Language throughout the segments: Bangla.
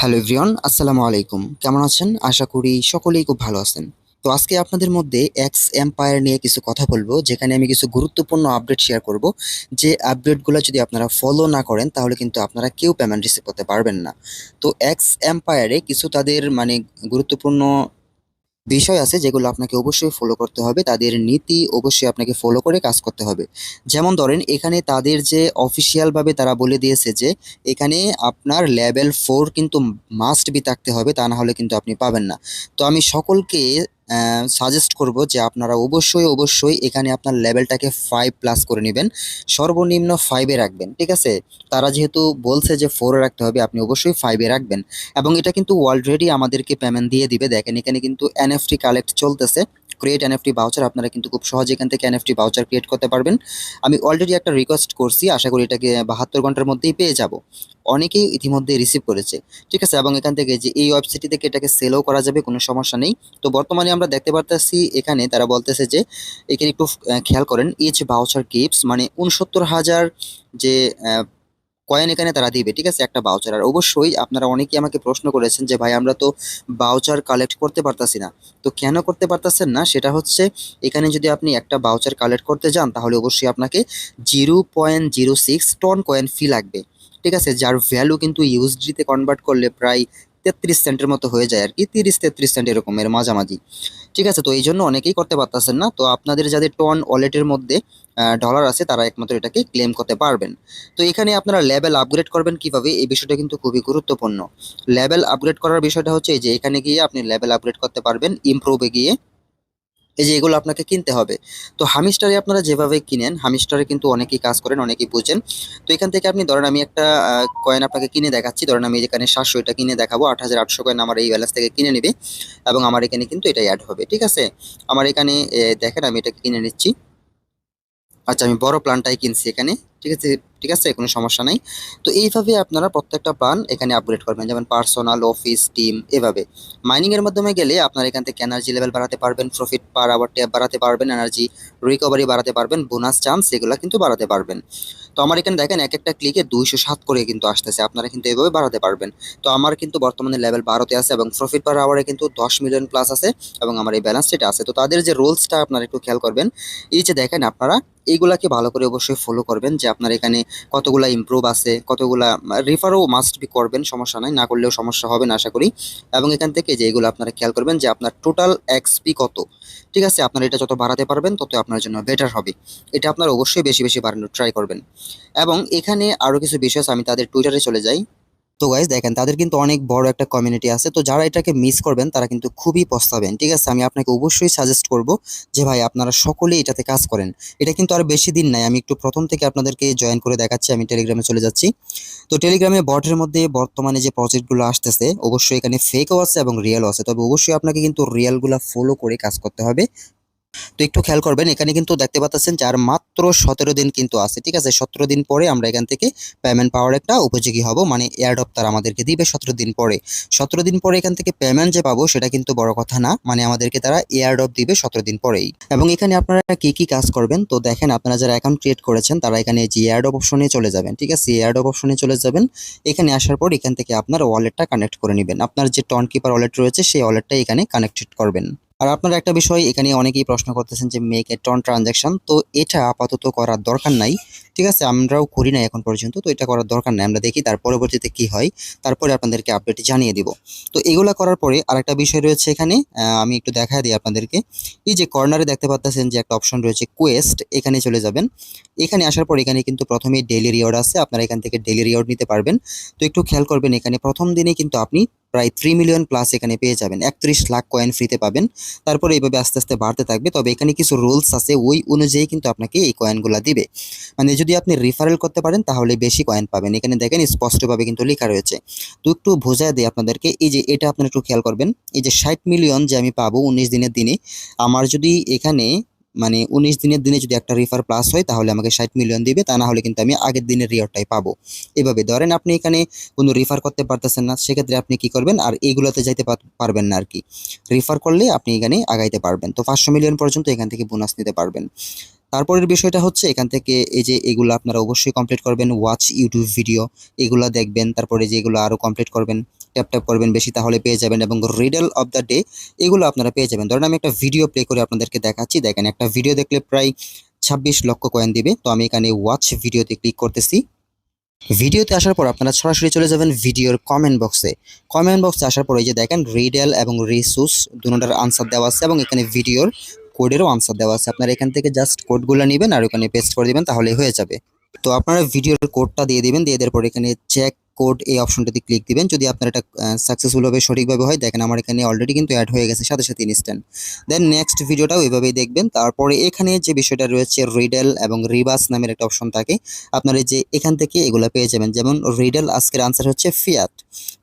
হ্যালো এভরিওয়ান, আসসালামু আলাইকুম। কেমন আছেন? আশা করি সকলেই খুব ভালো আছেন। তো আজকে আপনাদের মধ্যে এক্স এম্পায়ার নিয়ে কিছু কথা বলব, যেখানে আমি কিছু গুরুত্বপূর্ণ আপডেট শেয়ার করব। যে আপডেটগুলো যদি আপনারা ফলো না করেন, তাহলে কিন্তু আপনারা কেউ পেমেন্ট রিসিভ করতে পারবেন না। তো এক্স এম্পায়ারে কিছু তাদের মানে গুরুত্বপূর্ণ বিষয় আছে যেগুলো আপনাকে অবশ্যই ফলো করতে হবে। তাদের নীতি অবশ্যই আপনাকে ফলো করে কাজ করতে হবে। যেমন ধরেন, এখানে তাদের যে অফিসিয়ালভাবে তারা বলে দিয়েছে যে, এখানে আপনার লেভেল ফোর কিন্তু মাস্ট বি থাকতে হবে, তা না হলে কিন্তু আপনি পাবেন না। তো আমি সকলকে সাজেস্ট করব যে আপনারা অবশ্যই অবশ্যই এখানে আপনার লেভেলটাকে ফাইভ প্লাস করে নেবেন। সর্বনিম্ন ফাইভে রাখবেন, ঠিক আছে? তারা যেহেতু বলছে যে ফোরে রাখতে হবে, আপনি অবশ্যই ফাইভে রাখবেন। এবং এটা কিন্তু অলরেডি আমাদেরকে পেমেন্ট দিয়ে দিবে। দেখেন, এখানে কিন্তু এনএফটি কালেক্ট চলতেছে। ক্রিয়েট এনএফটি বাউচার আপনারা কিন্তু খুব সহজে এখান থেকে এনএফটি বাউচার ক্রিয়েট করতে পারবেন। আমি অলরেডি একটা রিকোয়েস্ট করছি, আশা করি এটাকে বাহাত্তর ঘণ্টার মধ্যেই পেয়ে যাব। অনেকেই ইতিমধ্যে রিসিভ করেছে। ঠিক আছে, এবং এখান থেকে যে এই ওয়েবসাইট থেকে এটাকে সেলও করা যাবে, কোনো সমস্যা নেই। তো বর্তমানে আমরা দেখতে পারতেছি এখানে তারা বলতেছে যে, এখানে একটু খেয়াল করেন ইচ বাউচার কিপস মানে উনসত্তর হাজার যে কয়েন এখানে তারা দিবে, ঠিক আছে? একটা বাউচার আর অবশ্যই আপনারা অনেকেই আমাকে প্রশ্ন করেছেন যে, ভাই, আমরা তো বাউচার কালেক্ট করতে পারতাছি না। তো কেন করতে পারতাছেন না? সেটা হচ্ছে, এখানে যদি আপনি একটা বাউচার কালেক্ট করতে যান, তাহলে অবশ্যই আপনাকে zero point zero six TON coin fee লাগবে, ঠিক আছে? যার ভ্যালু কিন্তু ইউএসডিতে কনভার্ট করলে প্রায় তেত্রিশ সেন্টের মতো হয়ে যায় আর কি তিরিশ তেত্রিশ সেন্ট এরকমের মাঝামাঝি, ঠিক আছে? তো এই জন্য অনেকেই করতে পারতেছেন না। তো আপনাদের যাদের টন ওয়ালেটের মধ্যে ডলার আছে, তারা একমাত্র এটাকে ক্লেম করতে পারবেন। তো এখানে আপনারা লেভেল আপগ্রেড করবেন কীভাবে? এই বিষয়টা কিন্তু খুবই গুরুত্বপূর্ণ। লেভেল আপগ্রেড করার বিষয়টা হচ্ছে যে, এখানে গিয়ে আপনি লেভেল আপগ্রেড করতে পারবেন ইমপ্রুভে গিয়ে। এই যে, এগুলো আপনাকে কিনতে হবে। তো হামিস্টারে আপনারা যেভাবে কিনেন হামিস্টারে কিন্তু অনেকেই কাজ করেন, অনেকেই বুঝেন। তো এখান থেকে আপনি, ধরেন আমি একটা কয়েন আপনাকে কিনে দেখাচ্ছি। ধরেন আমি এখানে সাতশো এটা কিনে দেখাবো, আট হাজার আটশো কয়েন আমার এই ব্যালেন্স থেকে কিনে নেবে। এবং আমার এখানে কিন্তু এটা অ্যাড হবে, ঠিক আছে? আমার এখানে দেখেন আমি এটা কিনে নিচ্ছি। আচ্ছা আমি বড় প্ল্যানটাই কিনছি এখানে, ঠিক আছে? ঠিক আছে? কোনো সমস্যা নাই। তো এইভাবে আপনারা প্রত্যেকটা প্ল্যান এখানে আপগ্রেড করবেন, যেমন পার্সোনাল অফিস টিম এভাবে। মাইনিংয়ের মাধ্যমে গেলে আপনারা এখান থেকে এনার্জি লেভেল বাড়াতে পারবেন প্রফিট পার আওয়ার ট্যাব বাড়াতে পারবেন এনার্জি রিকভারি বাড়াতে পারবেন বোনাস চান্স এগুলো কিন্তু বাড়াতে পারবেন। তো আমার এখানে দেখেন এক একটা ক্লিকে দুইশো সাত করে কিন্তু আসতেছে, আপনারা কিন্তু এভাবে বাড়াতে পারবেন। তো আমার কিন্তু বর্তমানে লেভেল বারোতে আছে এবং প্রফিট পার আওয়ারে কিন্তু দশ মিলিয়ন প্লাস আছে এবং আমার এই ব্যালেন্স এটা আছে। তো তাদের যে রোলসটা আপনারা একটু খেয়াল করবেন, এই যে দেখেন আপনারা এইগুলাকে ভালো করে অবশ্যই ফলো করবেন যে আপনার এখানে কতগুলা ইমপ্রুভ আছে, কতগুলা রেফারও মাস্ট বি করবেন, সমস্যা নাই, না করলেও সমস্যা হবে না, আশা করি। এবং এখান থেকে যে এগুলো আপনারা খেয়াল করবেন যে আপনার টোটাল এক্সপি কত। ঠিক আছে, আপনারা এটা যত বাড়াতে পারবেন, তত আপনার জন্য বেটার হবে। এটা আপনারা অবশ্যই বেশি বেশি বাড়ানোর ট্রাই করবেন। এবং এখানে আরও কিছু বিষয় আমি তাদের টুইটারে চলে যাই। তো গাইজ দেখেন, তাদের কিন্তু অনেক বড় একটা কমিউনিটি আছে। তো যারা এটাকে মিস করবেন, তারা কিন্তু খুবই পস্তাবেন, ঠিক আছে? আমি আপনাকে অবশ্যই সাজেস্ট করব যে, ভাই, আপনারা সকলেই এটাতে কাজ করেন। এটা কিন্তু আর বেশি দিন নাই, আমি একটু প্রথম থেকে আপনাদেরকে জয়েন করে দেখাচ্ছি, আমি টেলিগ্রামে চলে যাচ্ছি। তো টেলিগ্রামে বটের মধ্যে বর্তমানে যে প্রজেক্টগুলো আসতেছে, অবশ্যই এখানে ফেকও আছে এবং রিয়েলও আছে। তবে অবশ্যই আপনাকে কিন্তু রিয়েলগুলো ফলো করে কাজ করতে হবে। তো একটু খেয়াল করবেন, এখানে কিন্তু দেখতে পাচ্ছেন যার মাত্র সতেরো দিন কিন্তু আছে, ঠিক আছে? সতেরো দিন পরে আমরা এখান থেকে পেমেন্ট পাওয়ার একটা উপযোগী হব মানে এয়ারডপ তারা আমাদেরকে দিবে সতেরো দিন পরে। সতেরো দিন পরে এখান থেকে পেমেন্ট যে পাবো সেটা কিন্তু বড় কথা না মানে আমাদেরকে তারা এয়ারডপ দিবে সতেরো দিন পরেই। এবং এখানে আপনারা কি কি কাজ করবেন? তো দেখেন আপনারা যারা অ্যাকাউন্ট ক্রিয়েট করেছেন, তারা এখানে যে এয়ারডপ অপশনে চলে যাবেন, ঠিক আছে? এয়ারডপ অপশনে চলে যাবেন, এখানে আসার পর এখান থেকে আপনার ওয়ালেটটা কানেক্ট করে নেবেন। আপনার যে টন কিপার ওয়ালেট রয়েছে, সেই ওয়ালেটটা এখানে কানেক্টেড করবেন। আর আপনারা একটা বিষয়, এখানে অনেকেই প্রশ্ন করতেছেন যে মেক এ টন ট্রানজ্যাকশন তো এটা আপাতত করার দরকার নাই, ঠিক আছে? আমরাও করি না এখন পর্যন্ত, তো এটা করার দরকার নাই, আমরা দেখি তার পরবর্তীতে কি হয়, তারপরে আপনাদেরকে আপডেট জানিয়ে দিব। তো এগুলা করার পরে আরেকটা বিষয় রয়েছে এখানে আমি একটু দেখা দিই আপনাদেরকে। এই যে কর্নারে দেখতে পাচ্ছেন যে একটা অপশন রয়েছে কোয়েস্ট এখানে চলে যাবেন। এখানে আসার পর এখানে কিন্তু প্রথমেই ডেলি রিওয়ার্ড আছে, আপনারা এখান থেকে ডেলি রিওয়ার্ড নিতে পারবেন। তো একটু খেয়াল করবেন, এখানে প্রথম দিনে কিন্তু আপনি প্রায় থ্রি মিলিয়ন প্লাস এখানে পেয়ে যাবেন। একত্রিশ লাখ কয়েন ফ্রিতে পাবেন। তারপরে এইভাবে আস্তে আস্তে বাড়তে থাকবে। তবে এখানে কিছু রুলস আছে, ওই অনুযায়ী কিন্তু আপনাকে এই কয়েনগুলো দিবে। মানে যদি আপনি রিফারেল করতে পারেন, তাহলে বেশি কয়েন পাবেন। এখানে দেখেন স্পষ্টভাবে কিন্তু লেখা রয়েছে। তো একটু বোঝায় দিই আপনাদেরকে, এই যে এটা আপনারা একটু খেয়াল করবেন। এই যে ষাট মিলিয়ন যে আমি পাবো উনিশ দিনের দিনে, আমার যদি এখানে মানে উনিশ দিনের দিনে যদি একটা রিফার প্লাস হয়, তাহলে আমাকে ষাট মিলিয়ন দিবে। তা না হলে কিন্তু আমি আগের দিনের রিওয়ার্ডটাই পাবো। এভাবে ধরেন আপনি এখানে কোনো রিফার করতে পারতেছেন না, সেক্ষেত্রে আপনি কি করবেন? আর এইগুলোতে যাইতে পারবেন না আর কি রিফার করলে আপনি এখানে আগাইতে পারবেন। তো পাঁচশো মিলিয়ন পর্যন্ত এখান থেকে বোনাস নিতে পারবেন। তারপরের বিষয়টা হচ্ছে, এখান থেকে এই যে এগুলো আপনারা অবশ্যই কমপ্লিট করবেন। ওয়াচ ইউটিউব ভিডিও এগুলো দেখবেন। তারপরে যে এগুলো আরও কমপ্লিট করবেন। ট্যাপ ট্যাপ করবেন বেশি তাহলে পেয়ে যাবেন এবং রিডেল অফ দ্য ডে এগুলো আপনারা পেয়ে যাবেন। ধরেন আমি একটা ভিডিও প্লে করে আপনাদেরকে দেখাচ্ছি। দেখেন, একটা ভিডিও দেখলে প্রায় ছাব্বিশ লক্ষ কয়েন দিবে। তো আমি এখানে ওয়াচ ভিডিওতে ক্লিক করতেছি। ভিডিওতে আসার পর আপনারা সরাসরি চলে যাবেন ভিডিওর কমেন্ট বক্সে কমেন্ট বক্সে আসার পর এই যে দেখেন রিডেল এবং রিসুস দুটার আনসার দেওয়া আছে এবং এখানে ভিডিওর কোডেরও আনসার দেওয়া আছে। আপনারা এখান থেকে জাস্ট কোডগুলো নেবেন আর ওখানে পেস্ট করে দিবেন তাহলে হয়ে যাবে। তো আপনারা ভিডিওর কোডটা দিয়ে দিবেন, দিয়ে দেওয়ার পর এখানে চেক কোড এই অপশনটাতে ক্লিক দিবেন। যদি আপনার এটা সাকসেসফুলভাবে সঠিকভাবে হয়, দেখেন আমার এখানে অলরেডি কিন্তু অ্যাড হয়ে গেছে, সাথে সাথে ইনস্ট্যান্ট দেন নেক্সট ভিডিওটাও এইভাবেই দেখবেন। তারপরে এখানে যে বিষয়টা রয়েছে রিডেল এবং রিবাস নামের একটা অপশন থাকে। আপনারা যে এখান থেকে এগুলো পেয়ে যাবেন। যেমন রিডেল আজকের আনসার হচ্ছে ফিয়াট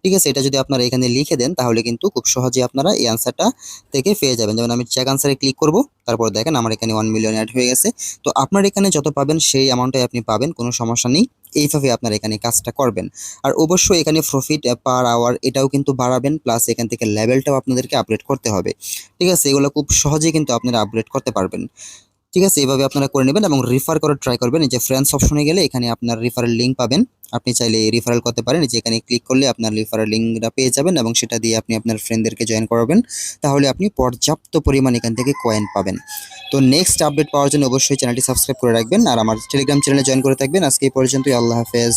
ঠিক আছে? এটা যদি আপনারা এখানে লিখে দেন, তাহলে কিন্তু খুব সহজে আপনারা এই আনসারটা থেকে পেয়ে যাবেন। যেমন আমি চেক আনসারে ক্লিক করব, তারপর দেখেন আমার এখানে ওয়ান মিলিয়ন অ্যাড হয়ে গেছে। তো আপনার এখানে যত পাবেন, সেই অ্যামাউন্টটাই আপনি পাবেন, কোনো সমস্যা নেই। এইভাবে আপনারা এখানে কাজটা করবেন। আর অবশ্যই এখানে প্রফিট পার আওয়ার এটাও কিন্তু বাড়াবেন প্লাস এখান থেকে লেভেলটাও আপনাদেরকে আপডেট করতে হবে। ঠিক আছে? এগুলো খুব সহজেই কিন্তু আপনারা আপডেট করতে পারবেন। ঠিক আছে, এভাবে আপনারা করে নেবেন এবং রিফার করার ট্রাই করবেন। এই যে ফ্রেন্ডস অপশনে গেলে এখানে আপনার রিফারেল লিঙ্ক পাবেন। আপনি চাইলে রিফারেল করতে পারেন। যে এখানে ক্লিক করলে আপনার রিফারেল লিঙ্কটা পেয়ে যাবেন এবং সেটা দিয়ে আপনি আপনার ফ্রেন্ডদেরকে জয়েন করাবেন। তাহলে আপনি পর্যাপ্ত পরিমাণ এখান থেকে কয়েন পাবেন। তো নেক্সট আপডেট পাওয়ার জন্য অবশ্যই চ্যানেলটি সাবস্ক্রাইব করে রাখবেন। আর আমার টেলিগ্রাম চ্যানেলে জয়েন করে থাকবেন। আজকে এই পর্যন্তই। আল্লাহ হাফেজ।